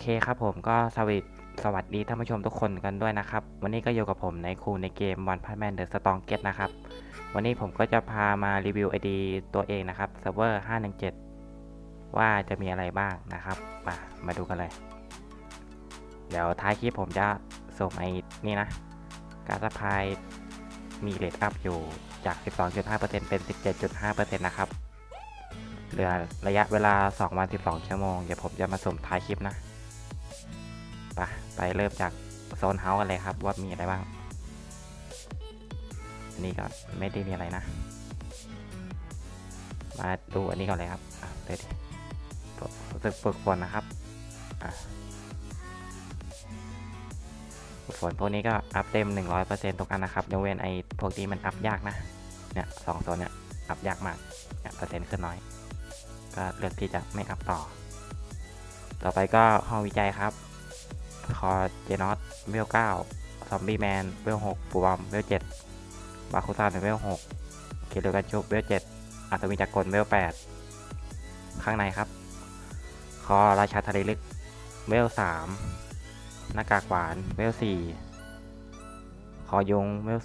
เคครับผมก็สวัสดีสวัสดีท่านผู้ชมทุกคนกันด้วยนะครับ วันนี้ก็อยู่กับผมในครูในเกม One Punch Man The Strong Get นะครับ วันนี้ผมก็จะพามารีวิว ID ตัวเองนะครับเซิร์ฟเวอร์ 517 ว่าจะมีอะไรบ้างนะครับ มามาดูกันเลย เดี๋ยวท้ายคลิปผมจะส่งไอ้นี่นะ การสะพายมีเรทอัพอยู่จาก 12.5%เป็น 17.5%นะครับเหลือระยะเวลา 2 วัน 12 ชั่วโมง เดี๋ยวผมจะมาสุ่มท้ายคลิปนะ ไปเริ่มจากโซนเฮาส์กันเลยครับ ว่ามีอะไรบ้าง อันนี้ก็ไม่ได้มีอะไรนะ มาดูอันนี้ก่อนเลยครับเดี๋ยวดิฝึกฝึกฝนนะครับฝึกฝนพวกนี้ก็อัพเต็ม 100%ทุกอันนะครับยกเว้นไอ้พวกนี้มันอัพยากนะ เนี่ยสองโซนเนี่ยอัพยากมากเนี่ยเปอร์เซ็นต์ขึ้นน้อย ก็เลือกที่จะไม่อัพต่อ ต่อไปก็ห้องวิจัยครับ คอเจนอตเวล9ซอมบี้แมนเวล6ปูบอมเวล7บาคูซ่าเวล6เคเดกันชุบเวล7อัศวินจักรกลเวล8ข้างในครับ คอราชาทะเลลึกเวล3หน้ากากหวานเวล4คอยุงเวล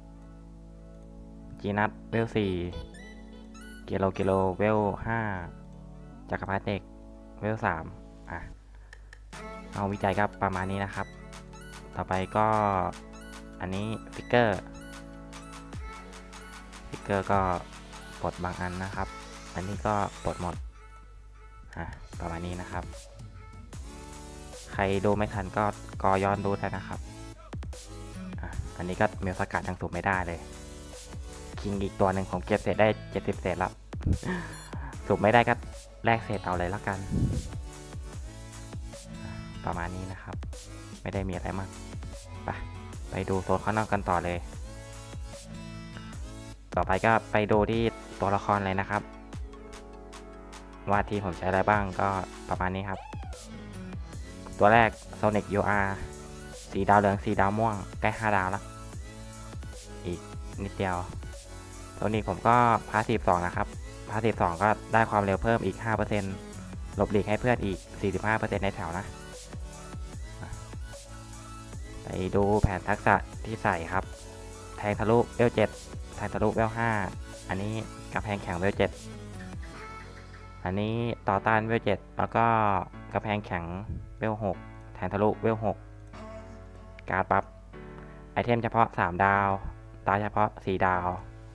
4จีนัทเวล4กิโลกิโลเวลห้าจักรพรรดิเด็กเวลสาม เอาวิจัยก็ประมาณนี้นะครับ ต่อไปก็อันนี้ฟิกเกอร์ฟิกเกอร์ก็ปลดบางอันนะครับ อันนี้ก็ปลดหมดอะประมาณนี้นะครับ ใครดูไม่ทันก็กอย้อนดูได้นะครับอะอันนี้ก็เมลสกัดยังสูบไม่ได้เลย คิงอีกตัวหนึ่งผมเก็บเศษได้ 70 เศษแล้วสูบไม่ได้ก็แลกเศษเอาเลยละกัน ประมาณนี้นะครับ ไม่ได้มีอะไรมากไปไปดูโซนข้างนอกกันต่อเลย ต่อไปก็ไปดูที่ตัวละครเลยนะครับ ว่าที่ผมใช้อะไรบ้างก็ประมาณนี้ครับ ตัวแรก Sonic UR สีดาวเหลืองสีดาวม่วงใกล้5ดาวแล้วอีกนิดเดียวตัวนี้ผมก็พาสซีฟ2นะครับพาสซีฟ2ก็ได้ความเร็วเพิ่มอีก 5%หลบหลีกให้เพื่อนอีก 45%ในแถวนะ ไปดูแผนทักษะที่ใส่ครับ แทงทะลุเวล7แทงทะลุเวล5อันนี้กระแพงแข็งเวล7อันนี้ต่อต้านเวล7แล้วก็กระแพงแข็งเวล6แทงทะลุเวล6การ์ดปั๊บไอเทมเฉพาะ 3 ดาว ตาเฉพาะ 4 ดาว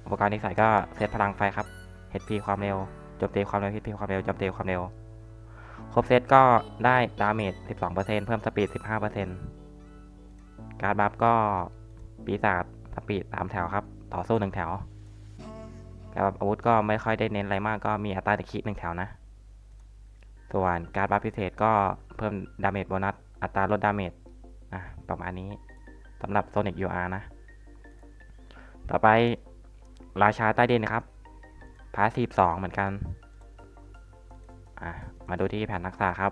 อุปกรณ์ที่ใส่ก็เซตพลังไฟครับ HP ความเร็วโจมตีความเร็ว HP ความเร็วโจมตีความเร็ว ครบเซตก็ได้ดาเมจ 12%เพิ่มสปีด 15% การ์ดบัฟก็ปีศาจสปีด3แถวครับ ต่อสู้1แถวการบัฟอาวุธก็ไม่ค่อยได้เน้นอะไรมากก็มีอัตราตะคิ1แถวนะ ส่วนการ์ดบัฟพิเศษก็เพิ่มดาเมจโบนัสอัตราลดดาเมจอะประมาณนี้สำหรับ Sonic UR นะ ต่อไปราชาใต้ดินครับพาสซีฟ2เหมือนกันอะมาดูที่แผ่นทักษะครับ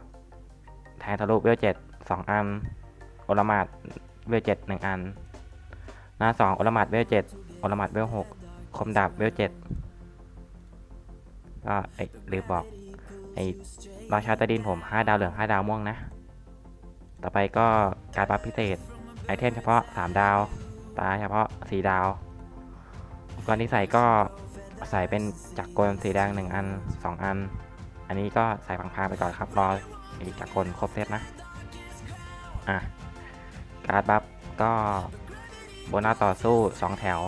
แทนทะลุเวล7 2อันโอลมาด เวล7 1อัน หน้า2โอลมาดเวล7โอลมาดเวล6คมดาบเวล7ก็ไอ้ลืมบอกไอ้ราชาต้ดินผม5ดาวเหลือง5ดาวม่วงนะ ต่อไปก็การบัฟพิเศษ ไอเทมเฉพาะ3ดาว ตาเฉพาะ4ดาวอุปกรณ์ที่ใส่ก็ใส่เป็นจักรกลสีแดง1อัน2อัน อันนี้ก็ใส่พังๆไปก่อนครับรอไอจักรกลครบเซตนะ อะ การ์ดบัฟก็โบนัสต่อสู้ 2 แถว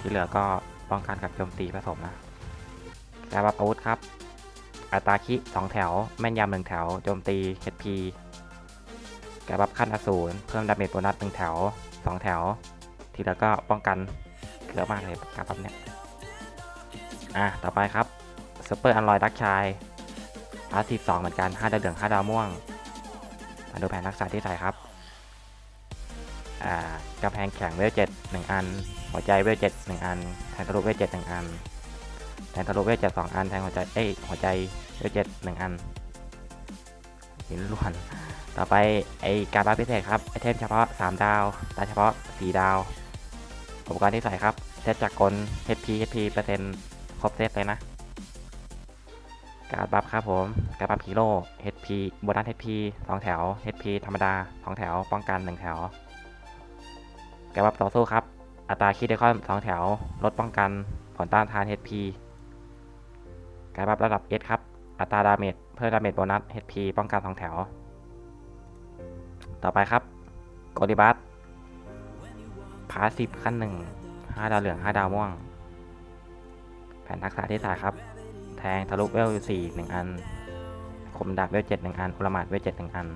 ที่เหลือก็ป้องกันกับโจมตีผสมนะการ์ดบัฟอาวุธครับ อัตราคิ 2 แถว แม่นยำ1แถว โจมตี HP การบัฟขั้นอสูรเพิ่มดาเมจโบนัส1แถว 2 แถว ทีแล้วก็ป้องกันเยอะมากเลยการบัฟเนี่ยอะต่อไปครับซูเปอร์อันลอยดักชายพาสซีฟ2เหมือนกัน5ดาวเหลือง5ดาวม่วงมาดูแผนทักษะที่ใส่ครับ กระแพงแข็งเวล7 1อัน หัวใจเวล7 1อัน แทงทะลุเวล7 1อัน แทงทะลุเวล7 2อัน แทงหัวใจ เอ้ย หัวใจเวล7 1อันหินล้วน ต่อไปไอการบัฟพิเศษครับ ไอเทมเฉพาะ 3 ดาวตาเฉพาะ 4 ดาว อุปกรณ์ที่ใส่ครับเซตจากกล HP HP เปอร์เซ็นต์ครบเซตเลยนะ การบัฟครับผม การบัฟฮีโร่ HP โบนัส HP สองแถว HP ธรรมดาสองแถว ป้องกันหนึ่งแถว การดบัฟต่อสู้ครับ อัตราคิดเดคอนสองแถว ลดป้องกันผลต้านทาน HP การดบัฟระดับ S ครับ อัตราดาเมจเพิ่มดาเมจโบนัส HP ป้องกันสองแถว ต่อไปครับโกลิบัสพาสิบขั้นหนึ่งห้าดาวเหลืองห้าดาวม่วง แผนทักษะที่สายครับ แทงทะลุเวลสี่หนึ่งอัน คมดาบเวลเจ็ดหนึ่งอัน อุลมาดเวลเจ็ดหนึ่งอัน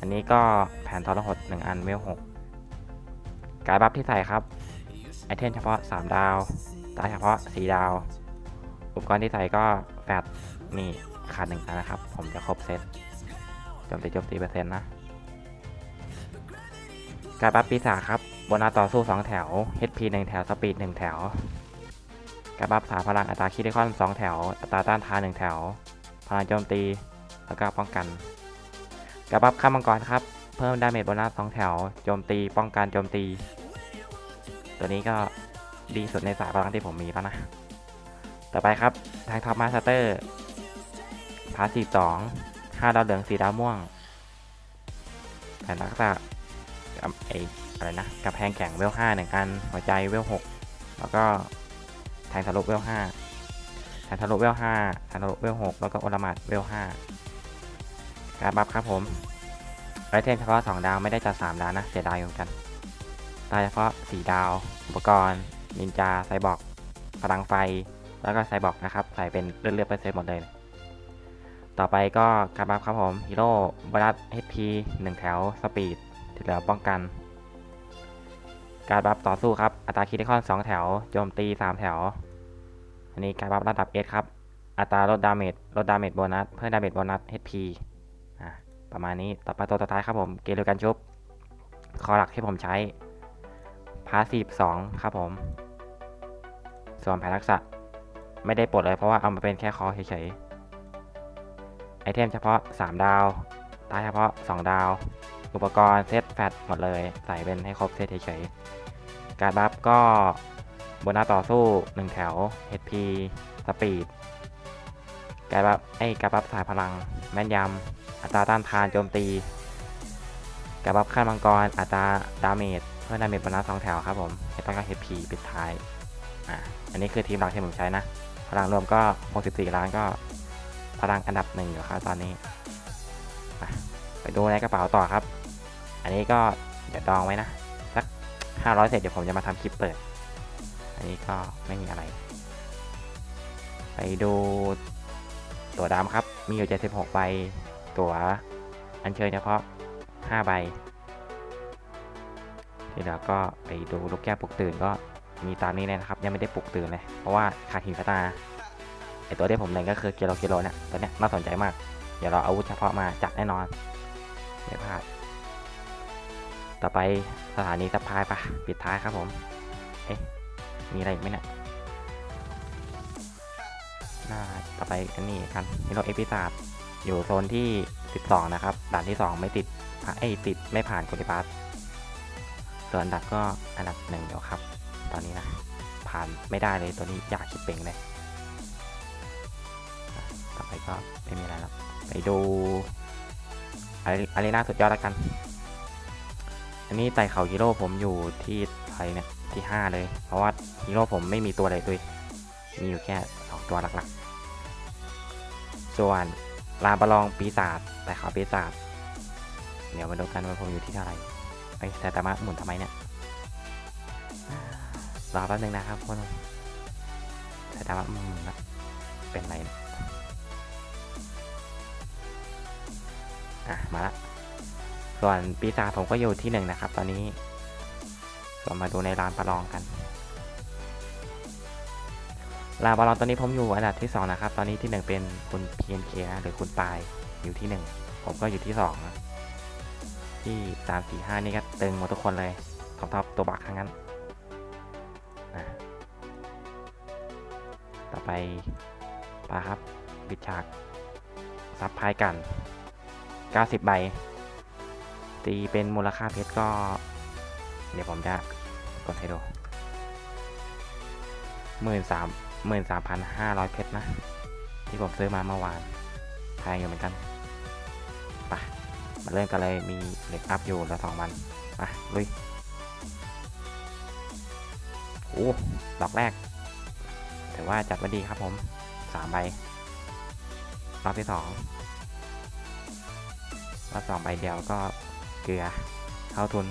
อันนี้ก็แผนทรหดหนึ่งอันเวลหก การบัฟที่ใส่ครับไอเทมเฉพาะ 3 ดาวตาเฉพาะ 4 ดาว อุปกรณ์ที่ใส่ก็แฟดนี่ขาดหนึ่งนนะครับ ผมจะครบเซตโจมตีโจมตีเปอร์เซ็นต์นะ การบัฟปีศาจครับโบนัสต่อสู้ 2 แถว HP 1 แถว สปีด 1 แถว การบัฟสามพลังอัตราคิดได้คอน 2 แถว อัตราต้านทาน 1 แถว พลังโจมตี แล้วก็ป้องกัน การบัฟข้ามมังกรครับ เพิ่มดาเมจโบนัส 2 แถว โจมตี ป้องกัน โจมตี ตัวนี้ก็ดีสุดในสายพลังที่ผมมีแล้วนะ ต่อไปครับทางท็อปมาสเตอร์พาสีสองห้าดาวเหลืองสีดาวม่วงแผนทักษะกับไออะไรนะกับแพงแข็งเวลห้าหนึ่งอัน หัวใจเวลหกแล้วก็แทงทะลุเวลห้าแทงทะลุเวลห้าแทงทะลุเวลหกแล้วก็โอลหมัดเวลห้าการบัฟครับผมไอเทมเฉพาะ2ดาวไม่ได้จัด3ดาวนะเสียดายเหมือนกัน ตายเฉพาะ4ดาว อุปกรณ์นินจาไซบอร์กพลังไฟ แล้วก็ไซบอร์กนะครับ ใส่เป็นเลือดเลือดเปอร์เซ็นต์หมดเลย ต่อไปก็การบัฟครับผมฮีโร่บรัส HP 1แถวสปีดที่เหลือป้องกัน การบัฟต่อสู้ครับอัตราคิดคอน2แถวโจมตี3แถว อันนี้การบัฟระดับ S ครับอัตราลดดาเมจลดดาเมจโบนัสเพิ่มดาเมจโบนัส HP อะประมาณนี้ต่อไปตัวสุดท้ายครับผมเกลิวกันชุบคอหลักที่ผมใช้ พาสีฟ2ครับผม ส่วนแผนทักษะไม่ได้ปลดเลยเพราะว่าเอามาเป็นแค่คอเฉยๆ ไอเทมเฉพาะ 3 ดาว ตายเฉพาะ 2 ดาว อุปกรณ์เซตแฟตหมดเลย ใส่เป็นให้ครบเซตเฉยๆ การบัฟก็โบนัสต่อสู้ 1 แถว HP สปีดการบัฟไอการบัฟสายพลัง แม่นยำ อัตราต้านทานโจมตี การบัฟขั้นมังกร อัตราดาเมจ เพื่อดาเมจบนัสสองแถวครับผมแล้วก็ HP ปิดท้าย อะอันนี้คือทีมหลักที่ผมใช้นะ พลังรวมก็ 64 ล้านก็พลังอันดับหนึ่งอยู่ครับตอนนี้ ไปดูในกระเป๋าต่อครับ อันนี้ก็เดี๋ยวดองไว้นะ สัก 500 เสร็จเดี๋ยวผมจะมาทำคลิปเปิด อันนี้ก็ไม่มีอะไร ไปดูตัวดำครับ มีอยู่76ใบ ตัวอัญเชิญเฉพาะ 5 ใบ ทีเหลือก็ไปดูลูกแก้วปลุกตื่นก็มีตามนี้เลยนะครับ ยังไม่ได้ปลุกตื่นเลยเพราะว่าขาดหินพัฒนาไอตัวที่ผมเล็งก็คือกิโลกิโลเนี่ยตัวเนี้ยน่าสนใจมาก เดี๋ยวเราเอาอาวุธเฉพาะมาจัดแน่นอนไม่พลาดต่อไปสถานีสะพายปะปิดท้ายครับผม เอ๊ะ มีอะไรอีกไหมเนี่ยน่าต่อไปอันนี้กันมิโลเอพิซาดอยู่โซนที่ 12 นะครับ ด่านที่ 2 ไม่ติดไอยติดไม่ผ่านโกลิบัส ส่วนอันดับก็อันดับหนึ่งเดี๋ยวครับ ตอนนี้นะ ผ่านไม่ได้เลยตัวนี้อยากคิดเป่งเลย ต่อไปก็ไม่มีอะไรแล้ว ไปดูอารีนาสุดยอดแล้วกัน อันนี้ไต่เขาฮีโร่ผมอยู่ที่ไทยเนี่ยที่ 5 เลย เพราะว่าฮีโร่ผมไม่มีตัวอะไรด้วย มีอยู่แค่สองตัวหลักๆ ส่วนลาบาลองปีศาจแต่เขาปีศาจเดี๋ยวมาดูกันว่าผมอยู่ที่เท่าไหร่ ไอ้ยแต่ตามะหมุนทำไมเนี่ยรอแป๊บนึงนะครับพวกนแต่ตามะหมุนนะเป็นไรอะมาละส่วนปีศาจผมก็อยู่ที่หนึ่งนะครับ ตอนนี้เรามาดูในร้านประลองกันลาบาลอนตอนนี้ผมอยู่อันดับที่ 2 นะครับ ตอนนี้ที่ 1 เป็นคุณ PNK นะหรือคุณปายอยู่ที่ 1 ผมก็อยู่ที่2นะ ที่3 4 5นี่ก็ตึงหมดทุกคนเลยท็อปท็อปตัวบักทั้งนั้นนะต่อไปปาครับบิดฉากซับพายกัน 90 ใบ ตีเป็นมูลค่าเพชรก็ เดี๋ยวผมจะกดให้ดูหมื่นสามหมื่นสามพันห้าร้อยเพชรนะ ที่ผมซื้อมาเมื่อวานแพงอยู่เหมือนกันไป เริ่มกันเลยมีเหล็กอัพอยู่แล้วสองมันไปลุยโอ้ดอกแรกถือว่าจัดมาดีครับผมสามใบรอบที่สองรอบสองใบเดียวก็เกลือเข้าทุน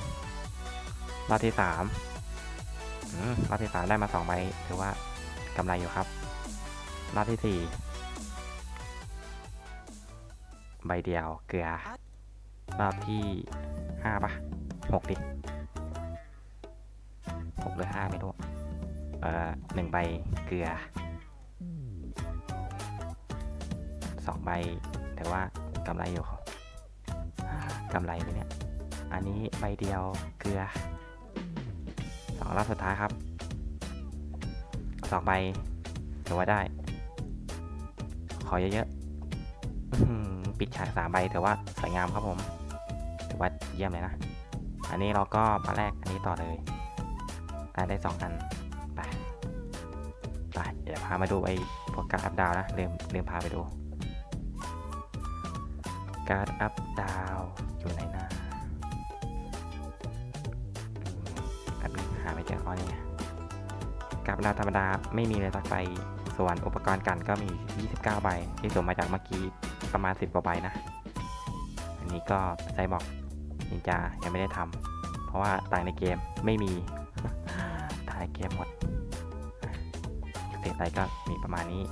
รอบที่สามอืมรอบที่สามได้มาสองใบถือว่ากำไรอยู่ครับรอบที่สี่ใบเดียวเกลือ รอบที่ห้าปะหกดิหกหรือห้าไม่รู้เอ่อหนึ่งใบเกลือสองใบถือว่ากำไรอยู่ครับกำไรไหมเนี่ย อันนี้ใบเดียวเกลือสองรอบสุดท้ายครับสองใบถือว่าได้ ขอเยอะๆอื้อหือปิดฉากสามใบถือว่าสวยงามครับผม ถือว่าเยี่ยมเลยนะ อันนี้เราก็มาแลกอันนี้ต่อเลยได้ได้สองอันไปไปเดี๋ยวพามาดูไอ้พวกการ์ดอัพดาวนะลืมลืมพาไปดู การ์ดอัพดาวอยู่ไหนนะแบบนึงหาไม่เจออ๋อนี่ไงกับดาวธรรมดาไม่มีเลยสักใบส่วนอุปกรณ์กันก็มี 29 ใบที่ส่งมาจากเมื่อกี้ประมาณ 10 กว่าใบนะ อันนี้ก็ไซบอก นินจายังไม่ได้ทำเพราะว่าต่างในเกมไม่มีต่างในเกมหมดเศษอะไรก็มีประมาณนี้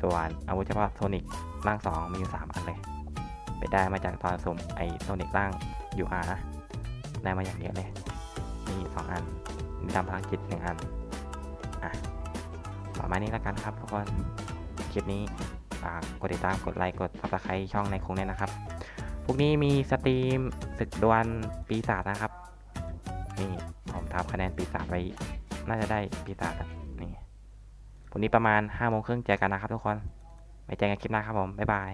ส่วนอาวุธเฉพาะโซนิกร่าง 2 มีอยู่ 3 อันเลย ไปได้มาจากตอนสมไอโซนิกร่าง UR นะ ได้มาอย่างเดียวเลยนี่สองอันนี่ทำภารกิจหนึ่งอัน อะ ประมาณนี้แล้วกันครับทุกคน คลิปนี้ฝากกดติดตาม กดไลค์ กด subscribe ช่องในคงเนี่ยนะครับ พวกนี้มีสตรีมศึกดวลปีศาจนะครับ นี่ผมทำคะแนนปีศาจไว้ น่าจะได้ปีศาจนี่พรุ่งนี้ประมาณ5โมงครึ่งเจอกันนะครับทุกคนไว้เจอกันคลิปหน้าครับผม บ๊ายบาย